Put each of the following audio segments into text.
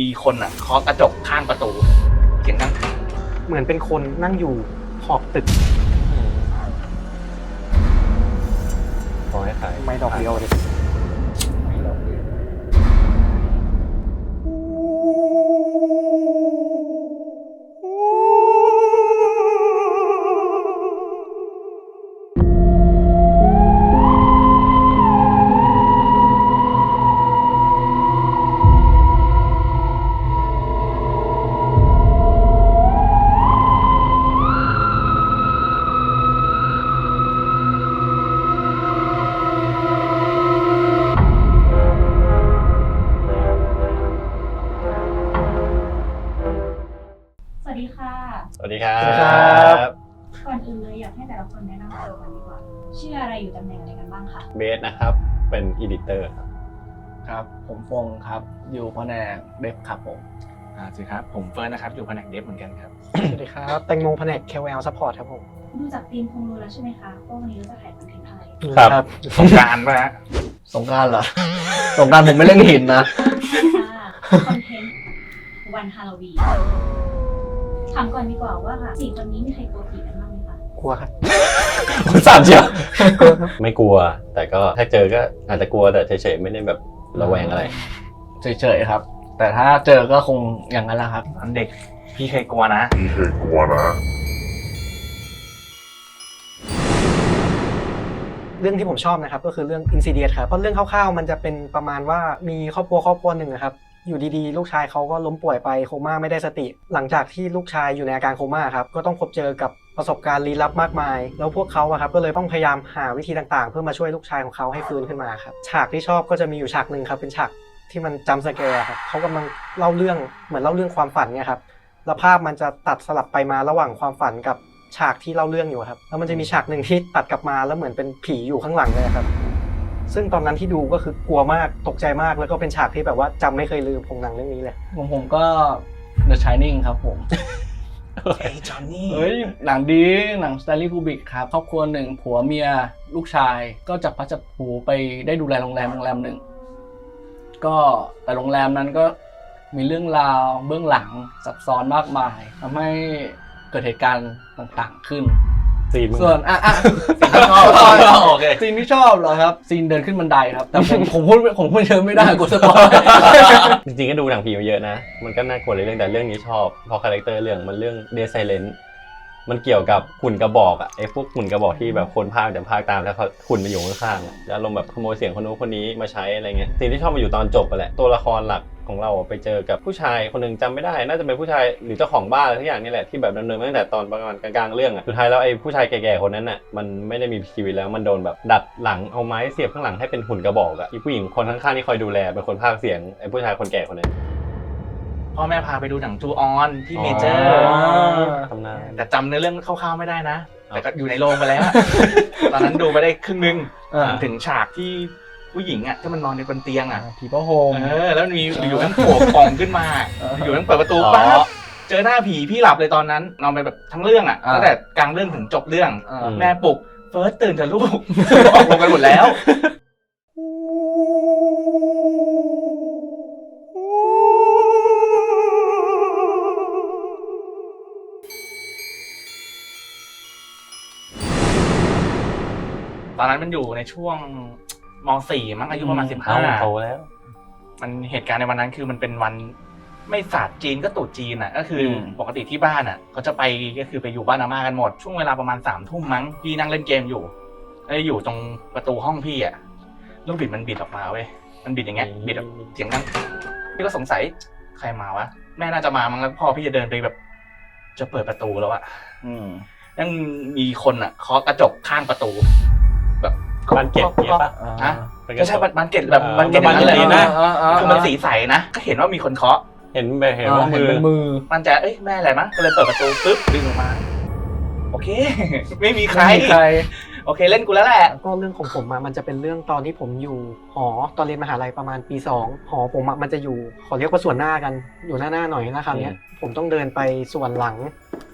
มีคนอะเคาะกระจกข้างประตูเสียงดังเหมือนเป็นคนนั่งอยู่ขอบตึกขอให้ขาย ไม่ดอกเดียวเลย นะครับ เป็นอีดิเตอร์ครับ ครับ ผมฟงครับ อยู่แผนกเดฟครับผมอ่าสิครับ ผมเฟิร์นนะครับ อยู่แผนกเดฟเหมือนกันครับ สวัสดีครับแตงโมแผนก KOL Support ครับผมดูจากธีมคงรู้แล้วใช่ไหมคะว่าวันนี้เราจะถ่ายคอนเทนต์อะไรครับ สงกรารป่ะฮะสงกรารเหรอ สงกรารผมไม่เล่นหินนะ ค่ะคอนเทนต์วันฮาโลวีนถามก่อนดีกว่าว่าค่ะสี่คนนี้มีใครกลัวผีกันบ้างไหมคะกลัวครับ คุณสามเชียวไม่กลัว แต่ก็ถ้าเจอก็อาจจะกลัวแต่เฉยๆไม่ได้แบบระแวงอะไร เฉยๆครับ แต่ถ้าเจอก็คงอย่างนั้นแหละครับตอนเด็กพี่เคยกลัวนะเรื่องที่ผมชอบนะครับ ก็คือเรื่อง Insidious ครับเพราะเรื่องคร่าวๆ มันจะเป็นประมาณว่ามีครอบครัวครอบครัวหนึ่งนะครับอยู่ดีๆ ลูกชายเขาก็ล้มป่วยไปโคม่าไม่ได้สติ หลังจากที่ลูกชายอยู่ในอาการโคม่าครับ ก็ต้องพบเจอกับ ประสบการณ์ลี้ลับมากมาย แล้วพวกเขาอะครับก็เลยต้องพยายามหาวิธีต่างๆ เพื่อมาช่วยลูกชายของเขาให้ฟื้นขึ้นมาครับฉากที่ชอบก็จะมีอยู่ฉากหนึ่งครับเป็นฉากที่มันจำสแกร์ครับเขากำลังเล่าเรื่องเหมือนเล่าเรื่องความฝันเนี่ยครับแล้วภาพมันจะตัดสลับไปมาระหว่างความฝันกับฉากที่เล่าเรื่องอยู่ครับแล้วมันจะมีฉากหนึ่งที่ตัดกลับมาแล้วเหมือนเป็นผีอยู่ข้างหลังเลยครับซึ่งตอนนั้นที่ดูก็คือกลัวมากตกใจมากแล้วก็เป็นฉากที่แบบว่าจำไม่เคยลืมของหนังเรื่องนี้เลยผมผมก็ The Shining ครับผม เฮ้ยจอห์นนี่เฮ้ยหนังดีหนังสไตลี่คูบิกครับครอบครัวหนึ่งผัวเมียลูกชายก็จับพลัดจับผลูไปได้ดูแลโรงแรมโรงแรมหนึ่งก็แต่โรงแรมนั้นก็มีเรื่องราวเบื้องหลังซับซ้อนมากมายทำให้เกิดเหตุการณ์ต่างๆขึ้น ซีนมึงส่วนอะอะซีนที่ชอบโอเคซีนที่ชอบเหรอครับซีนเดินขึ้นบันไดครับ แต่ผมผมพูดผมพูดเยอะไม่ได้กลัวสปอยจริงๆก็ดูหนังผีมาเยอะนะ มันก็น่ากลัวในเรื่องแต่เรื่องนี้ชอบเพราะคาแรคเตอร์เรื่องมันเรื่องเดซไซเลน มันเกี่ยวกับหุ่นกระบอกอะไอ้พวกหุ่นกระบอกที่แบบคนพากย์แต่พากย์ตามแล้วเขาหุ่นมาอยู่ข้างๆอะแล้วลงแบบขโมยเสียงคนนู้นคนนี้มาใช้อะไรเงี้ยสิ่งที่ชอบมาอยู่ตอนจบไปแหละตัวละครหลักของเราอะไปเจอกับผู้ชายคนหนึ่งจำไม่ได้ น่าจะเป็นผู้ชายหรือเจ้าของบ้านอะไรทุกอย่างนี่แหละที่แบบดำเนินมาตั้งแต่ตอนประมาณกลางๆเรื่องอะสุดท้ายแล้วไอ้ผู้ชายแก่ๆคนนั้นอะมันไม่ได้มีชีวิตแล้วมันโดนแบบดัดหลังเอาไม้เสียบข้างหลังให้เป็นหุ่นกระบอกอะอีผู้หญิงคนข้างๆที่คอยดูแลเป็นคนพากย์เสียงไอ้ผู้ชายคนแก่คนนั้น พ่อแม่พาไปดูหนังจูออนที่เมเจออ๋ร์อตำนาน แต่จำเนื้อเรื่องคร่าวๆไม่ได้นะ แต่ก็อยู่ในโรงไปแล้วอะตอนนั้นดูไปได้ครึ่งนึงอ่า ถึงฉากที่ผู้หญิงอะที่มันนอนในบนเตียงอะ ผีพ่อโฮม เออแล้วมีอยู่ทั้งโผล่กล่องขึ้นมาอยู่ทั้งเปิดประตูอ๋อ ปั๊บเจอหน้าผีพี่หลับเลยตอนนั้นนอนไปแบบทั้งเรื่องอะอ่า ตั้งแต่กลางเรื่องถึงจบเรื่องอ่าอืมแม่ปลุกเฟิร์สตื่นเถอะลูก ออกลงกันหมดแล้ว นนั้นมันอยู่ในช่วงม .4 มั้งอายุประมาณเอ้าโต15แล้ว มันเหตุการณ์ในวันนั้นคือมันเป็นวันไม่ศาสตร์จีนก็ตรุษจีนอะ ก็คืออมปกติที่บ้านอะเขาจะไปก็คือไปอยู่บ้านอาม่ากันหมด ช่วงเวลาประมาณสามทุ่มมั้งพี่นั่งเล่นเกมอยู่แล้วอยู่ตรงประตูห้องพี่อะลูกบิดมันบิดออกมาเว้ยมันบิดอย่างเงี้ยอืมบิดแบบเสียงดังพี่ก็สงสัยใครมาวะแม่น่าจะมามั้งแล้วพ่อพี่จะเดินไปแบบ จะเปิดประตูแล้วอะอืมยังมีคนอะเคาะกระจกข้างประตูแบบบ้านเก็บเนี่ยปะฮะเป็นกก็ระจใช่กบ้านเกล็ดแบบอ่าบ้านเกล็ดอย่างนั้นเลยบ้านเกล็ดนะ นะคือมันสีใสนะ ก็เห็นว่ามีคนเคาะ เห็นแบบเห็นว่าเห็มืนอเป็นมือ มันจะเอ้ยแม่อะไรมั้งก็เลยเปิดประตูปุ๊บดึงออกมา โอเคไม่มีใครไม่มีใคร โอเคเล่นกูแล้วแหละ ก็เรื่องของผมอะมันจะเป็นเรื่องตอนที่ผมอยู่หอตอนเรียนมหาลัยประมาณปีสองหอผมอะมันจะอยู่ขอเรียกว่าส่วนหน้ากันอยู่หน้าหน้าๆหน่อยนะครับเนี้ยผมต้องเดินไปส่วนหลังเ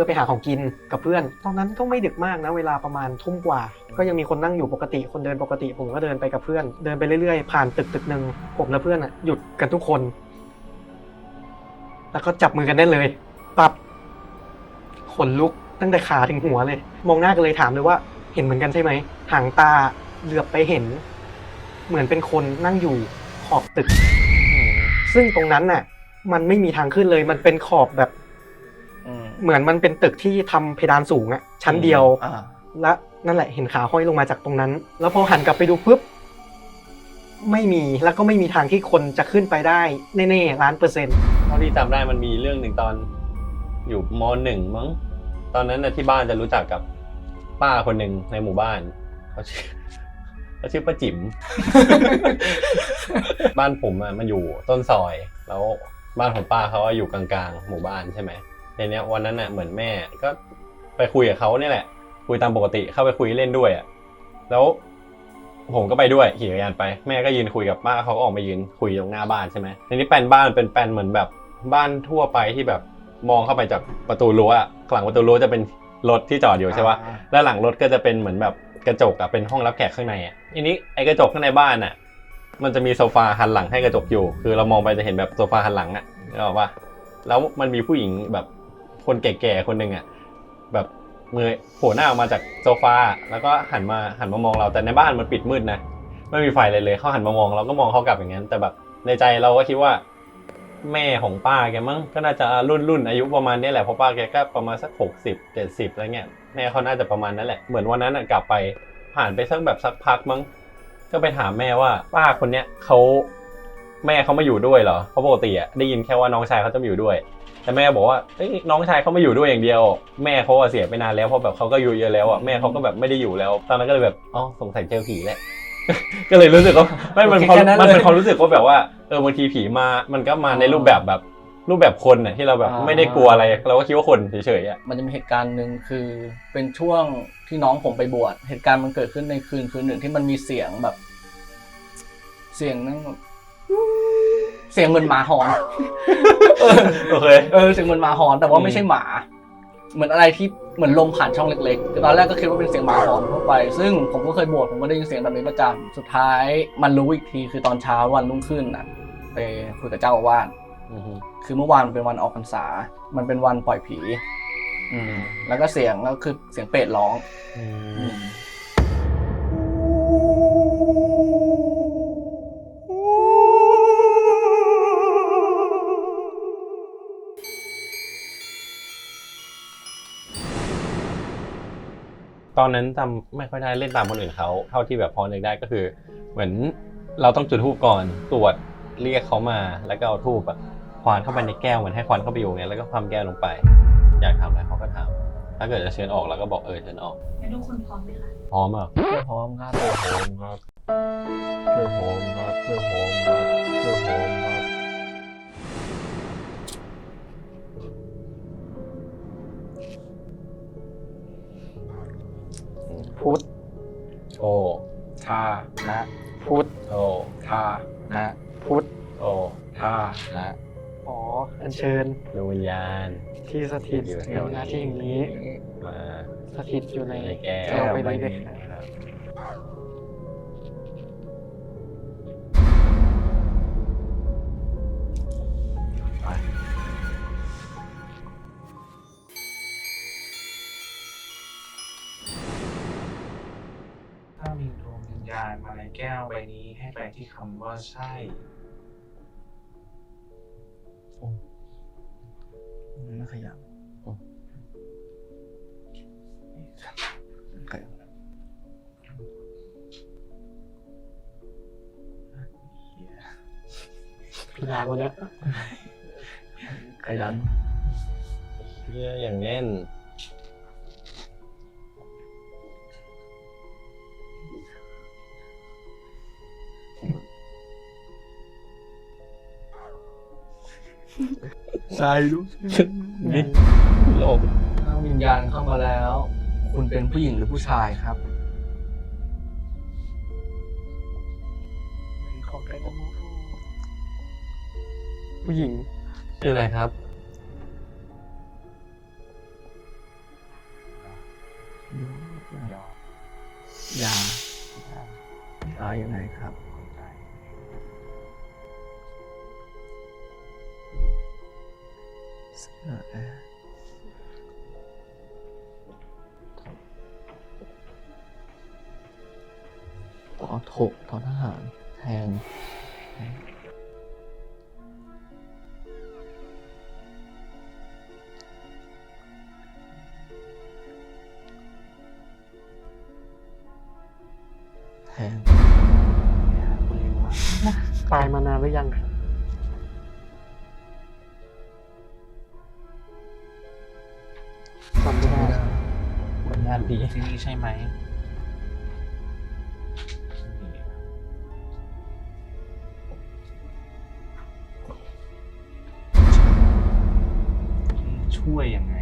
พื่อไปหาของกินกับเพื่อน ตอนนั้นก็ไม่ดึกมากนะเวลาประมาณทุ่มกว่า ก็ยังมีคนนั่งอยู่ปกติคนเดินปกติ ผมก็เดินไปกับเพื่อน เดินไปเรื่อยๆ ผ่านตึกตึกหนึ่งผมและเพื่อนอะหยุดกันทุกคน แล้วก็จับมือกันได้เลยปับขนลุกตั้งแต่ขาถึงหัวเลย มองหน้ากันเลยถามเลยว่า เห็นเหมือนกันใช่ไหมหางตาเหลือบไปเห็น เหมือนเป็นคนนั่งอยู่ขอบตึก ซึ่งตรงนั้นน่ะ มันไม่มีทางขึ้นเลย มันเป็นขอบแบบอืม เหมือนมันเป็นตึกที่ทำเพดานสูงอะชั้นเดียวอ่าและนั่นแหละเห็นขาห้อยลงมาจากตรงนั้น แล้วพอหันกลับไปดูปุ๊บไม่มีแล้วก็ไม่มีทางที่คนจะขึ้นไปได้แน่ๆล้านเปอร์เซ็นต์เท่าที่จำได้มันมีเรื่องหนึ่งตอนอยู่มหนึ่งมั้งตอนนั้นนะที่บ้านจะรู้จักกับป้าคนหนึ่งในหมู่บ้านเขาชื่อเขาชื่อป้าจิ๋มบ้านผมอะมันอยู่ต้นซอย แล้วบ้านของป้าเขาอะอยู่กลางๆ หมู่บ้านใช่ไหม ทีเนี้ยวันนั้นอะเหมือนแม่ก็ไปคุยกับเขาเนี่ยแหละ คุยตามปกติเข้าไปคุยเล่นด้วยอะแล้วผมก็ไปด้วยขี่จักรยานไปแม่ก็ยืนคุยกับป้าเขาก็ออกมายืนคุยตรงหน้าบ้านใช่ไหมทีนี้แปลนบ้านมันเป็นแปลนเหมือนแบบบ้านทั่วไปที่แบบมองเข้าไปจากประตูรั้วอะหลังประตูรั้วจะเป็นรถที่จอดอยู่ใช่ปะแล้วหลังรถก็จะเป็นเหมือนแบบกระจกอะเป็นห้องรับแขกข้างในอะทีนี้ไอ้กระจกข้างในบ้านอะมันจะมีโซฟาหันหลังให้กระจกอยู่ คือเรามองไปจะเห็นแบบโซฟาหันหลังอะนึกออกปะแล้วมันมีผู้หญิงแบบ คนแก่ๆคนหนึ่งอะแบบมือโผล่หน้าออกมาจากโซฟาแล้วก็หันมาหันมามองเราแต่ในบ้านมันปิดมืดนะไม่มีไฟเลยเลยเขาหันมามองเราก็มองเขากลับอย่างนั้น แต่แบบในใจเราก็คิดว่า แม่ของป้าแกมั้งก็น่าจะรุ่นรุ่นอายุประมาณนี้แหละเพราะป้าแกก็ประมาณสักหกสิบเจ็ดสิบอะไรเงี้ยแม่เขาน่าจะประมาณนั้นแหละเหมือนวันนั้นน่ะกลับไปผ่านไปสักแบบสักพักมั้งก็ไปถามแม่ว่าป้าคนเนี้ยเขาแม่เขามาอยู่ด้วยเหรอเพราะปกติอะได้ยินแค่ว่าน้องชายเขาจะมาอยู่ด้วย แต่แม่บอกว่าเอ้ยน้องชายเขามาอยู่ด้วยอย่างเดียว แม่เขาอะเสียไปนานแล้วเพราะแบบเขาก็อายู่เยอะแล้วอะแม่เขาก็แบบไม่ได้อยู่แล้ว ตอนนั้นก็เลยแบบอ๋อสงสัยเจอผีแหละ ก็เลยรู้สึกว่าไม่มันโอเคความแค่นั้นเลยมันเป็นความรู้สึกว่าแบบว่าเออบางทีผีมามันก็มาในรูปแบบแบบรูปแบบคนน่ะที่เราแบบอ่า ไม่ได้กลัวอะไรเราก็คิดว่าคนเฉยๆอะมันจะมีเหตุการณ์หนึ่งคือเป็นช่วงที่น้องผมไปบวชเหตุการณ์มันเกิดขึ้นในคืนคืนหนึ่งที่มันมีเสียงแบบ เสียงนั่งแบบ เสียงเหมือนหมาหอน โอเค เออเสียงเหมือนหมาหอนแต่ว่าไม่ใช่หมา เหมือนอะไรที่เหมือนลมผ่านช่องเล็กๆคือตอนแรกก็คิดว่าเป็นเสียงหมาหอนทั่วไป ซึ่งผมก็เคยบวชผมก็ได้ยินเสียงแบบนี้ประจำสุดท้ายมันรู้อีกทีคือตอนเช้าวันรุ่งขึ้นน่ะไปคุยกับเจ้าอาวาสอือฮึคือเมื่อวานมันเป็นวันออกพรรษา มันเป็นวันปล่อยผี อืมแล้วก็เสียงก็คือเสียงเป็ดร้อง อือืม ตอนนั้นจำไม่ค่อยได้เล่นตามคนอื่นเขาเท่าที่แบบพอนึกได้ก็คือ เหมือนเราต้องจุดธูปก่อนตรวจเรียกเขามาแล้วก็เอาธูปอะควานเข้าไปในแก้วเหมือนให้ควันเข้าไปอยู่เนี่ยแล้วก็ความแก้วลงไป อยากทำอะไรเขาก็ทำถ้าเกิดจะเชิญออกเราก็บอกเออเชิญออกงั้นทุกคนพร้อมไหมคะพร้อมอะพร้อมครับเพื่อโฮมครับเพื่อโฮมครับเพื่อโฮมครับเพื่อโฮมครับ พุทธโอ้ทานะพุทธโอ้ทานะพุทธโอ้ทานะอ๋ออัญเชิญดวงวิญญาณที่สถิตอยู่หน้าที่อย่างนี้มาสถิตอยู่ในในแก้วแก้วไปเลยเด็กครั ญญาณมาในแก้วใบนี้ให้ไปที่คำว่าใช่ไม่ขยับขยับพี่ดาวันเนี้ยขยันเยอะอย่างแน่น ใช่ลูกนี่โลกถ้าวิญญาณเข้ามาแล้ว คุณเป็นผู้หญิงหรือผู้ชายครับของใครก็รู้ผู้หญิงคืออะไรครับ ยา ยาอยู่ไหนครับ ต่อถกต่อทหารแทงแทงตายมานานหรือยังครับ ผลงานดีที่นี่ใช่ไหมช่วยยังไง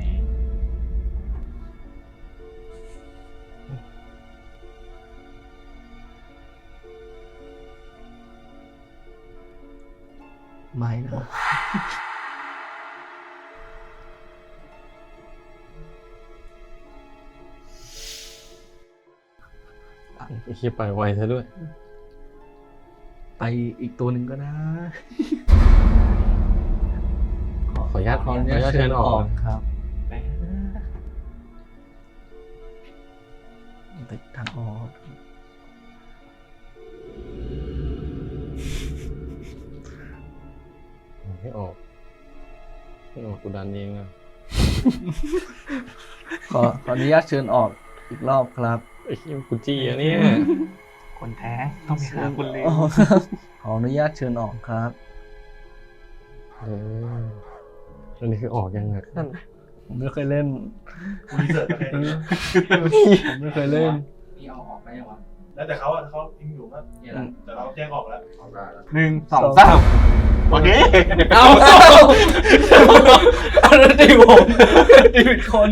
ไม่นะ ไอ้เหี้ยไปไวซะด้วย ไปอีกตัวหนึ่งก็ได้ขออนุญาตขออนุญาตเชิญออกครับติดทางออกไม่ออกไม่ออกกูดันเองอะขอขออนุญาตเชิญออกอีกรอบครับ ไอ้เหี้ยกูจี้อะเนี่ยคนแท้ต้องไปหาคุณเลยอ๋อขออนุญาตเชิญออกครับเอออันนี้คือออกยังไงนั่นน่ะผมไม่เคยเล่นคุณเสิร์ชอะไรเนี่ยผมไม่เคยเล่นนี่เอาออกได้ยังวะแล้วแต่เขาอะเขาทิ้งอยู่ก็เนี่ยแหละแต่เราแจ้งออกแล้วออกได้แล้วหนึ่งสองสามโอเคเอาเอาอันนั้นตีผมตีผิดคน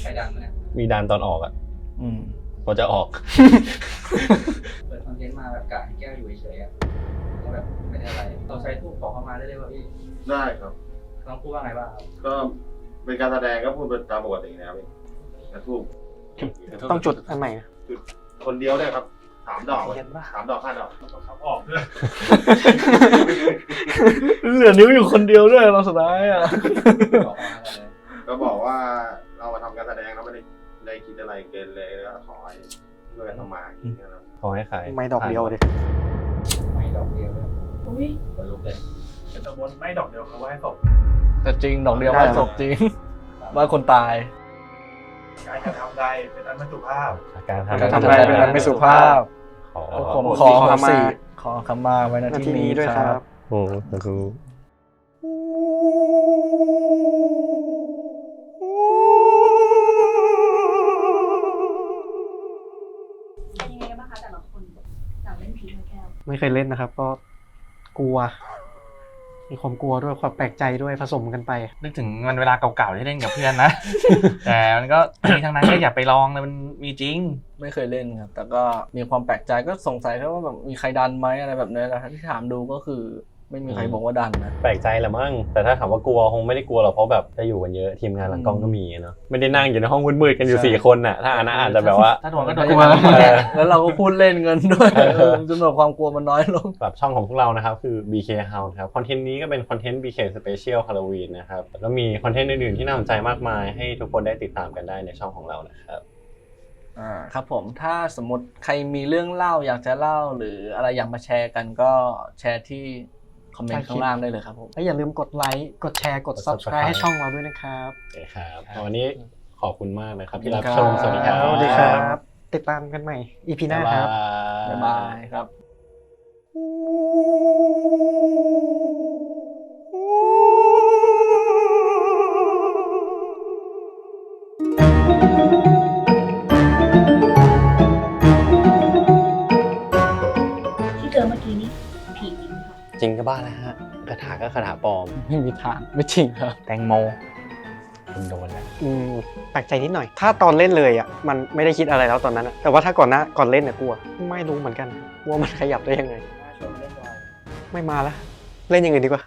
ใครดังเนี่ยมีดันตอนออกอะ อืมพอจะออก เปิดคอนเทนต์มาแบบกะให้แก้วอยู่เฉยๆอะก็แบบไม่ได้อะไรเราใช้ทูบขอเข้ามาได้เลยว่าพี่ได้ครับต้องพูดว่าไงบ้างครับก็เป็นการแสดงก็พูดเป็นตามปกตินะครับพี่กระทูบต้องจุดอันใหม่นะคนเดียวได้ครับสามดอกเห็นปะสามดอกห้าดอกบังคับออกด้วยเหลือนิ้วอยู่คนเดียวด้วยเราสุดท้ายอะขอเข้ามากันเลยก็บอกว่าเรามาทำการแสดงเราไม่ได้ได้คิดอะไรเกินเลยแล้วก็ข อให้ช่วยกันทำมาหากินกันนะขอให้ขายไม่ดอกเดียวเลยไม่ดอกเดียวเลยอุ้ยคนลุกเลยเป็นตะบนไม่ดอกเดียวเขาไว้ศพแต่จริงดอกเดียวว่าศพจริงว่าคนตายการกระทำใดเป็นอันไม่สุภาพการการทำทำอะไรเป็นอันไม่สุภาพ ขอผมขขออขขมามาขอขมาไว้ณนาทีที่นี้นี้ด้วยคครัรับบโอ้แต่คื ไม่เคยเล่นนะครับ ก็กลัว มีความกลัวด้วยความแปลกใจด้วยผสมกันไป นึกถึงวันเวลาเก่าๆที่เล่นกับเพื่อนนะ แต่มันก็ทั้งนี้ทั้งนั้นก็อย่าไปลองเลยมันมีจริง ไม่เคยเล่นครับ แต่ก็มีความแปลกใจก็สงสัยแค่ว่าแบบมีใครดันไหมอะไรแบบนี้แต่ที่ถามดูก็คือ ไม่มีใครบอกว่าดันนะแปลกใจแหละมั้งแต่ถ้าถามว่ากลัวคงไม่ได้กลัวหรอกเพราะแบบจะอยู่กันเยอะทีมงานหลังกล้องก็มีอะเนาะไม่ได้นั่งอยู่ในห้องมืดๆกันอยู่สี่คนน่ะถ้าอันนั้นอาจจะแบบว่าถ้าโดนก็โดนกลัวเออแล้วเราก็พูดเล่นกันด้วยเออเออจนแบบความกลัวมันน้อยลงแบบช่องของพวกเรานะครับคือ BK House ครับคอนเทนต์นี้ก็เป็นคอนเทนต์ BK Special Halloween นะครับแล้วก็มีคอนเทนต์อื่นๆที่น่าสนใจมากมาย ให้ทุกคนได้ติดตามกันได้ในช่องของเรานะครับอ่าครับผมถ้าสมมติใครมีเรื่องเล่าอยากจะเล่าหรืออะไรอยากมาแชร์กันก็แชร์ที่ คอมเมนต์ข้างล่างได้เลยครับผมและอย่าลืมกดไลค์กดแชร์กดกด subscribe subscribe ให้ช่องเราด้วยนะครับโอเคครับวันนี้ขอบคุณมากนะครับที่รับขอบชคุมณครับสวัสดีครับสวัสดีครับ ติดตามกันใหม่ EP หน้าครับบ๊ายบายครับ บ้าแล้วฮะคาถาก็คาถาปลอม ไม่มีทางไม่จริงครับ แตงโมคุณโดนแล้วอืมแปลกใจนิดหน่อย ถ้าตอนเล่นเลยอะมันไม่ได้คิดอะไรแล้วตอนนั้นอะแต่ว่าถ้าก่อนหน้าก่อนเล่นเนี่ยกลัว ไม่รู้เหมือนกันว่ามันขยับได้ยังไง ไม่มาละเล่นอยังไงดีกว่า